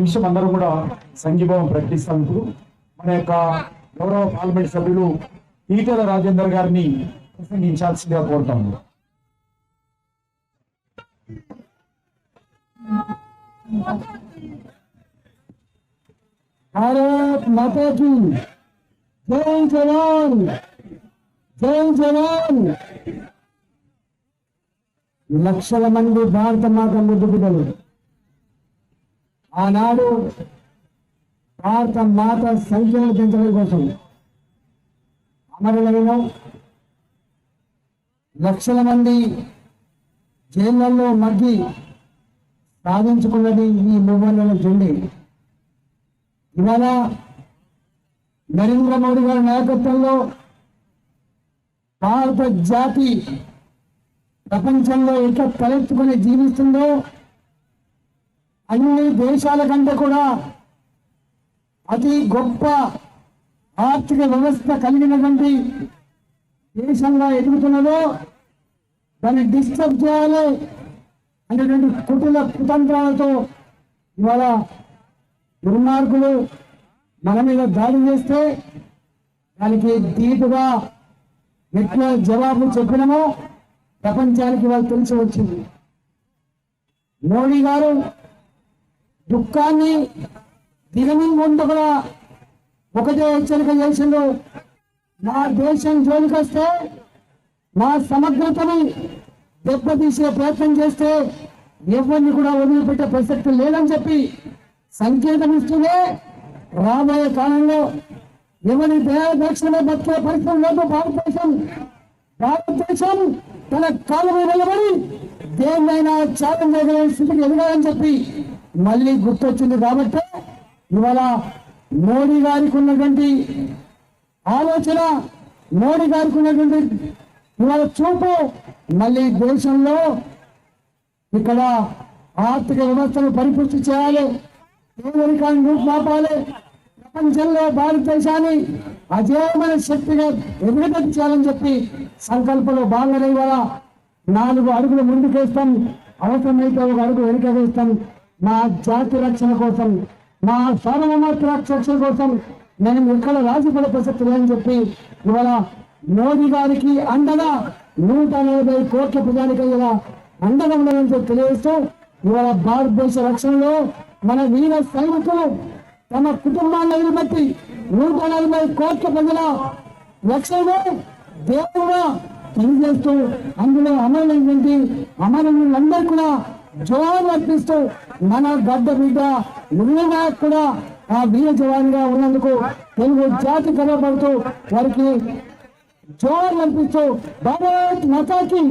నిమిషం అందరం కూడా సంఘీభావం ప్రకటిస్తాం ఇప్పుడు మన యొక్క గౌరవ పార్లమెంట్ సభ్యులు ఈటల రాజేందర్ గారిని ప్రసంగించాల్సిందిగా కోరుతాము. భారత్ మాతాజీ జై జవాన్ జై జవాన్. లక్షల మంది భారత మాత ముద్దు బిడ్డలు. ఆనాడు భారత మాత సంఖ్యను పెంచడం కోసం అమరులైన లక్షల మంది జైళ్ళలో మగ్గి సాధించుకున్నది ఈ మూవన్నెల జెండే. ఇవాళ నరేంద్ర మోడీ గారి నాయకత్వంలో భారత జాతి ప్రపంచంలో ఎట్లా తలెత్తుకుని జీవిస్తుందో అన్ని దేశాల కంటే కూడా అతి గొప్ప ఆర్థిక వ్యవస్థ కలిగినటువంటి దేశంగా ఎదుగుతున్నదో దాన్ని డిస్టర్బ్ చేయాలి అనేటువంటి కుటుంబ కుతంత్రాలతో ఇవాళ దుర్మార్గులు మన మీద దాడి చేస్తే దానికి దీటుగా ఎట్లా జవాబు చెప్పినమో ప్రపంచానికి వాళ్ళు తెలిసి వచ్చింది. మోడీ గారు దుఃఖాన్ని దిగని ముందు కూడా ఒకటే హెచ్చరిక చేసిండు. నా దేశం జోలికొస్తే నా సమగ్రతని దెబ్బతీసే ప్రయత్నం చేస్తే ఎవరిని కూడా వదిలిపెట్టే ప్రసక్తి లేదని చెప్పి సంకేతం ఇస్తూనే రాబోయే కాలంలో ఎవరి దయాదక్షిణ బతికే పరిస్థితి లేదు భారతదేశం భారతదేశం తన కాలం నిలబడి దేన్నైనా ఛాలెంజ్ అయ్యే స్థితికి ఎదగాలని చెప్పి మళ్ళీ గుర్తొచ్చింది కాబట్టి ఇవాళ మోడీ గారికి ఉన్నటువంటి ఆలోచన మోడీ గారికి ఉన్నటువంటి ఇవాళ చూపు మళ్ళీ దేశంలో ఇక్కడ ఆర్థిక వ్యవస్థను పరిపుష్టి చేయాలి పేదరికాన్ని రూపుమాపాలి ప్రపంచంలో భారతదేశాన్ని అజేయమైన శక్తిగా ఎదుగుదల చేయాలని చెప్పి సంకల్పంలో భాగంగా ఇవాళ నాలుగు అడుగులు ముందుకేస్తాం అవసరమైతే ఒక అడుగు వెనుక వేస్తాం. మా జాతి రక్షణ కోసం మా సార్వభౌమత్వ రక్షణ కోసం నేను ఇక్కడ రాజీపడే ప్రసక్తి లేదని చెప్పి ఇవాళ మోదీ గారికి అండగా నూట నలభై కోట్ల ప్రజానికి ఇలా అండగా ఉండదని చెప్పి తెలియజేస్తూ ఇవాళ భారతదేశ రక్షణలో మన వీర సైనికులు తమ కుటుంబాన్ని వదిలిపెట్టి నూట నలభై కోట్ల ప్రజల రక్షణ దేవుడుగా తెలియజేస్తూ అందులో అమరులైనటువంటి అమరులందరూ కూడా జవాన్ అర్పిస్తూ మన గడ్డ బిడ్డ నిజంగా కూడా ఆ వీర జవాన్గా ఉన్నందుకు తెలుగు జాతి గర్వపడుతూ వారికి జవాన్ అర్పిస్తూ భారత్ మతాకి.